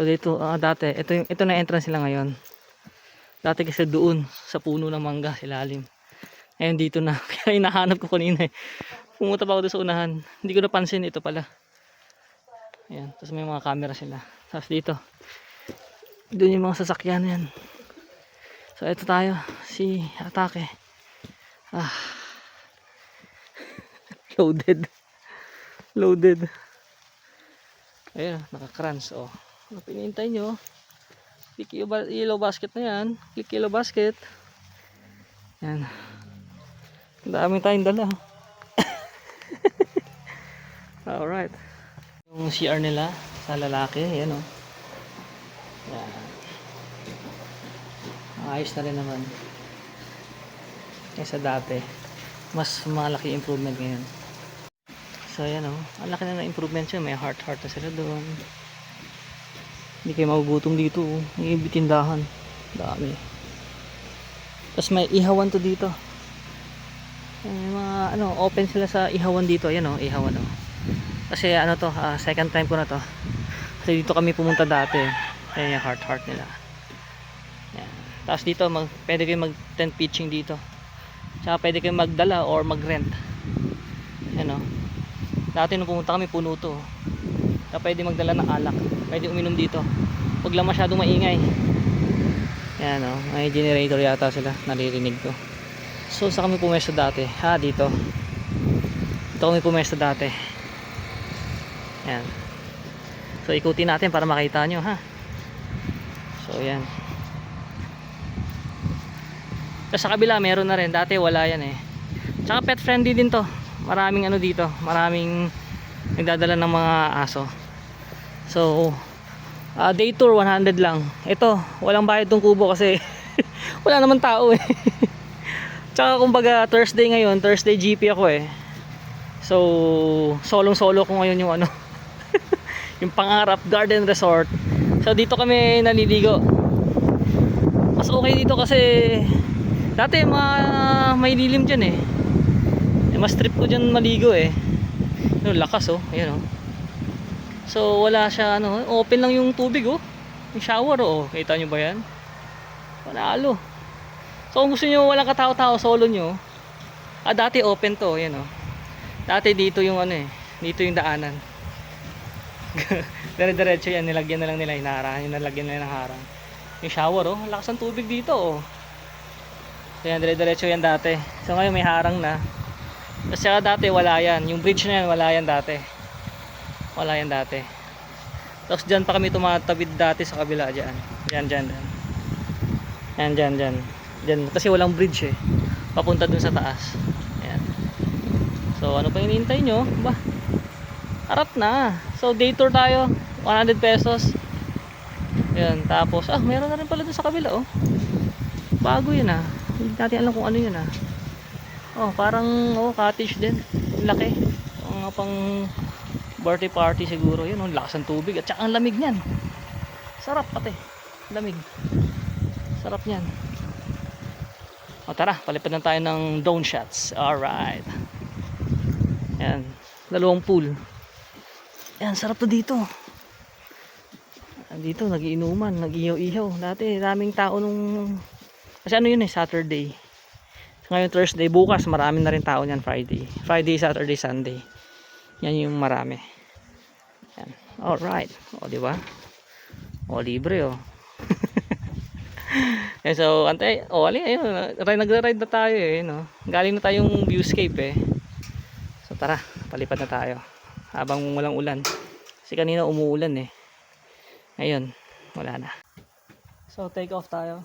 So dito, ah, dati, ito, yung, ito na entrance nila ngayon. Dati kasi doon, sa puno ng mangga, silalim. Ngayon dito na, kaya hinahanap ko kanina eh. Pumunta pa ako doon sa unahan. Hindi ko napansin, ito pala. Ayan, tapos may mga camera sila. Tapos dito, doon yung mga sasakyan yan. So ito tayo, si Atake. Ah. Loaded. Loaded. Ayun, nakakrans. Oh. Ano pinintay nyo? Click yellow, ba- yellow basket na yan. Click yellow basket. Yan. Ang tayong dala. Alright. Yung CR nila sa lalaki. Yan oh. Yan. Ayos na rin naman. Kaysa dati. Mas malaki improvement ngayon. So yan o. Ang laki na ng improvement siya. May heart heart na sila doon. Hindi kayo magugutom dito. oh. May bitindahan. Dami. Tapos may ihawan to dito. May mga ano, open sila sa ihawan dito. Ayan o, ihawan o. Kasi ano to, ah, second time ko na to. Kasi dito kami pumunta dati. Ayan yung heart heart nila. Yan. Tapos dito, mag, pwede kayo mag tent pitching dito. Tsaka pwede kayo magdala or mag-rent. Yan o. Dati nung pumunta kami, puno to. Kaya pwede magdala ng alak. Pwede uminom dito. Huwag lang masyadong maingay. Yan o. May generator yata sila. Naririnig ko. So, sa kami pumesto dati? Ha, dito. Dito kami pumesto dati. Yan. So, ikutin natin para makita nyo, ha? So, yan. Tapos sa kabila, meron na rin. Dati wala yan eh. Tsaka pet friendly din to. Maraming ano dito. Maraming nagdadala ng mga aso. So, ah, day tour 100 lang. Ito, walang bayad tong kubo kasi wala naman tao eh. Tsaka kumbaga Thursday ngayon, Thursday GP ako eh. So, solong solo ko ngayon yung ano. yung pangarap garden resort. So dito kami naliligo. Mas okay dito kasi dati ma may lilim diyan eh. eh mas trip ko diyan maligo eh. Yung lakas oh, ayan oh. So wala siya ano, open lang yung tubig oh. Yung shower oh, kita nyo ba yan? Panalo. So kung gusto nyo walang katao-tao solo nyo, ah dati open to, ayan oh. Dati dito yung ano eh, dito yung daanan. Dire-diretso yan, nilagyan na lang nila yung harang, yung nilagyan nila ng harang. Yung shower oh, lakas ng tubig dito oh. Ayan, dire-diretso yan dati. So ngayon may harang na. Kasi dati wala yan, yung bridge na yan wala yan dati. Wala yan dati. Tapos dyan pa kami tumatawid dati sa kabila dyan. Dyan, dyan, dyan. Yan, dyan, dyan. Dyan, kasi walang bridge eh. Papunta dun sa taas. Ayan. So ano pa hinihintay nyo? Ba? Harap na. So day tour tayo. 100 pesos. Ayan. Tapos, ah meron na rin pala dun sa kabila oh. Bago yun ah. Hindi natin alam kung ano yun ah. Oh, parang oh, cottage din. Laki. Mga pang birthday party siguro yun. Ang lakas ng tubig at saka ang lamig niyan. Sarap pati. Lamig. Sarap niyan. O tara, palipad na tayo ng drone shots. Alright. Yan. Dalawang pool. Yan, sarap to dito. Dito, nagiinuman, nagiihaw-ihaw. Dati, daming tao nung... Kasi ano yun eh, Saturday. Ngayon Thursday, bukas marami na rin tao niyan Friday. Friday, Saturday, Sunday. Yan yung marami. Yan. Alright. O, di ba? O, libre oh. Yan, so, antay, o, alin, ayun, ride, nagra-ride na tayo eh, no? Galing na tayong viewscape eh. So, tara, palipad na tayo. Habang walang ulan. Kasi kanina umuulan eh. Ngayon, wala na. So, take off tayo.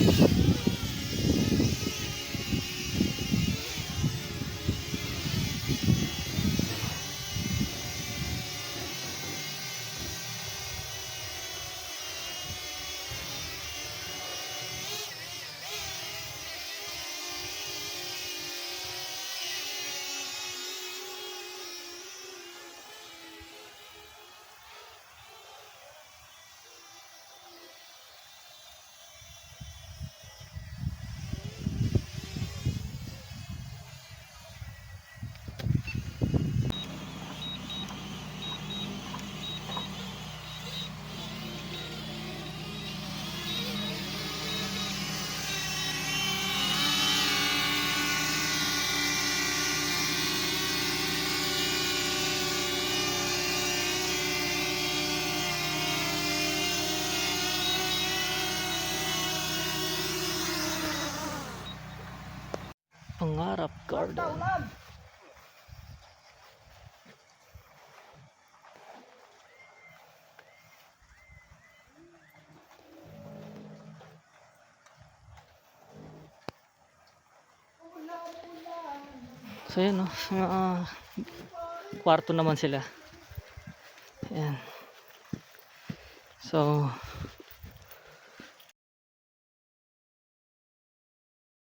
Pangarap Garden. So yun no, mga kwarto naman sila. Ayan. So,